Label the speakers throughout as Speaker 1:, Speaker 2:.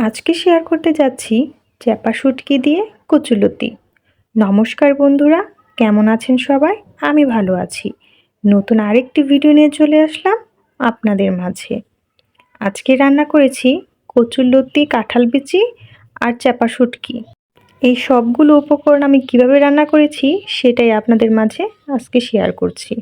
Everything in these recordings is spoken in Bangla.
Speaker 1: আজকে শেয়ার করতে যাচ্ছি চ্যাপা শুটকি দিয়ে কচুলতি। নমস্কার বন্ধুরা, কেমন আছেন সবাই? আমি ভালো আছি। নতুন আরেকটি ভিডিও নিয়ে চলে আসলাম আপনাদের মাঝে। আজকে রান্না করেছি কচুলতি, কাঁঠাল বিচি আর চ্যাপা শুটকি। এই সবগুলো উপকরণ আমি কীভাবে রান্না করেছি সেটাই আপনাদের মাঝে আজকে শেয়ার করছি।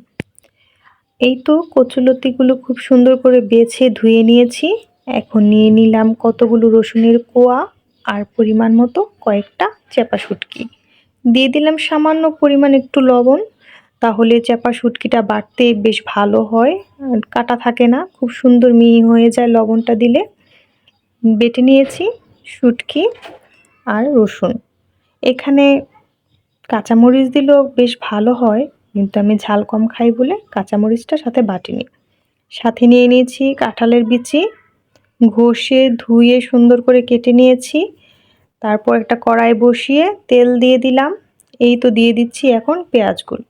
Speaker 1: এই তো কচুলতিগুলো খুব সুন্দর করে বেছে ধুয়ে নিয়েছি। এখন নিয়ে নিলাম কতগুলো রসুনের কোয়া আর পরিমাণ মতো কয়েকটা চেপা শুটকি। দিয়ে দিলাম সামান্য পরিমাণ একটু লবণ, তাহলে চেপা শুটকিটা বাটতে বেশ ভালো হয়। কাটা থাকে না, খুব সুন্দর মিহি হয়ে যায় লবণটা দিলে। বেটে নিয়েছি শুটকি আর রসুন। এখানে কাঁচামরিচ দিলেও বেশ ভালো হয়, কিন্তু আমি ঝাল কম খাই বলে কাঁচামরিচটা সাথে বাটিনি। সাথে নিয়ে নিয়েছি কাঁঠালের বিচি ঘষে, ধুয়ে, সুন্দর করে কেটে নিয়েছি। তারপর একটা কড়াই বসিয়ে তেল দিয়ে দিলাম। এই তো দিয়ে দিচ্ছি এখন পেঁয়াজগুলো।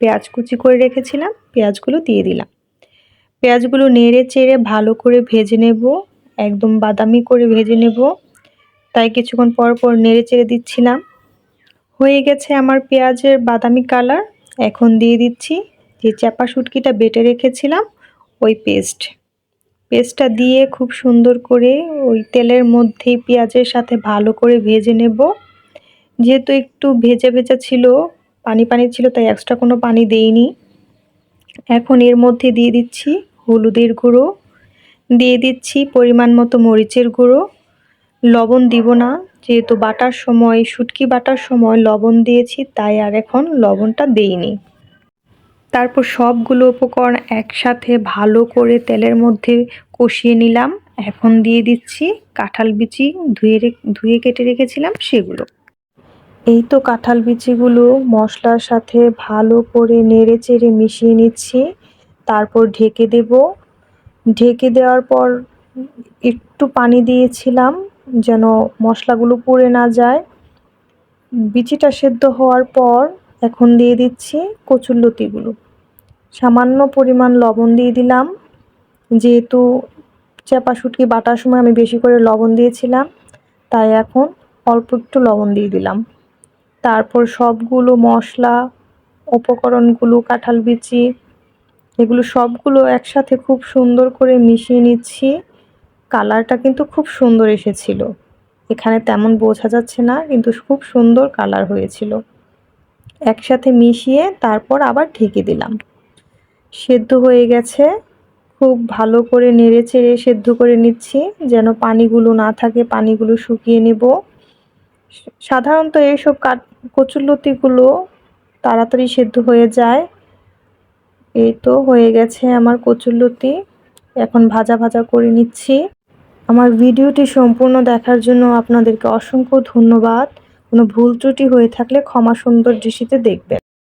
Speaker 1: পেঁয়াজ কুচি করে রেখেছিলাম, পেঁয়াজগুলো দিয়ে দিলাম। পেঁয়াজগুলো নেড়ে চেড়ে ভালো করে ভেজে নেব। একদম বাদামি করে ভেজে নেব। তাই কিছুক্ষণ পর পর নেড়ে চেড়ে দিচ্ছিলাম। হয়ে গেছে আমার পেঁয়াজের বাদামি কালার। এখন দিয়ে দিচ্ছি যে চাপা শুটকিটা বেটে রেখেছিলাম, ওই পেস্ট। পেস্টটা দিয়ে খুব সুন্দর করে ওই তেলের মধ্যে পেঁয়াজের সাথে ভালো করে ভেজে নেব। যেহেতু একটু ভেজা ভেজা ছিল, পানি পানি ছিল, তাই এক্সট্রা কোনো পানি দেইনি। এখন এর মধ্যে দিয়ে দিচ্ছি হলুদের গুঁড়ো, দিয়ে দিচ্ছি পরিমাণ মতো মরিচের গুঁড়ো। লবণ দিব না, যেহেতু বাটার সময়, শুটকি বাটার সময় লবণ দিয়েছি, তাই আর এখন লবণটা দেইনি। তারপর সবগুলো উপকরণ একসাথে ভালো করে তেলের মধ্যে কষিয়ে নিলাম। এখন দিয়ে দিচ্ছি কাঁঠাল বিচি, ধুয়ে ধুয়ে কেটে রেখেছিলাম সেগুলো। এই তো কাঁঠাল বিচিগুলো মশলার সাথে ভালো করে নেড়ে চেড়ে মিশিয়ে নিচ্ছি। তারপর ঢেকে দেব। ঢেকে দেওয়ার পর একটু পানি দিয়েছিলাম যেন মশলাগুলো পুড়ে না যায়। বিচিটা সেদ্ধ হওয়ার পর এখন দিয়ে দিচ্ছি কচুরলতিগুলো। সামান্য পরিমাণ লবণ দিয়ে দিলাম। যেহেতু চাপা শুটকি বাটার সময় আমি বেশি করে লবণ দিয়েছিলাম, তাই এখন অল্প একটু লবণ দিয়ে দিলাম। তারপর সবগুলো মশলা, উপকরণগুলো, কাঁঠাল বিচি, এগুলো সবগুলো একসাথে খুব সুন্দর করে মিশিয়ে নিচ্ছি। কালারটা কিন্তু খুব সুন্দর এসেছিল। এখানে তেমন বোঝা যাচ্ছে না, কিন্তু খুব সুন্দর কালার হয়েছিল। একসাথে মিশিয়ে তারপর আবার ঢেকে দিলাম। সেদ্ধ হয়ে গেছে। খুব ভালো করে নেড়ে চেড়ে সেদ্ধ করে নিচ্ছি, যেন পানিগুলো না থাকে, পানিগুলো শুকিয়ে নেব। সাধারণত এইসব কাঠ কচুরলতিগুলো তাড়াতাড়ি সেদ্ধ হয়ে যায়। এই তো হয়ে গেছে আমার কচুরলতি এখন ভাজা ভাজা করে নিচ্ছি। আমার ভিডিওটি সম্পূর্ণ দেখার জন্য আপনাদেরকে অসংখ্য ধন্যবাদ। কোনো ভুল ত্রুটি হয়ে থাকলে ক্ষমা সুন্দর দৃষ্টিতে দেখবেন।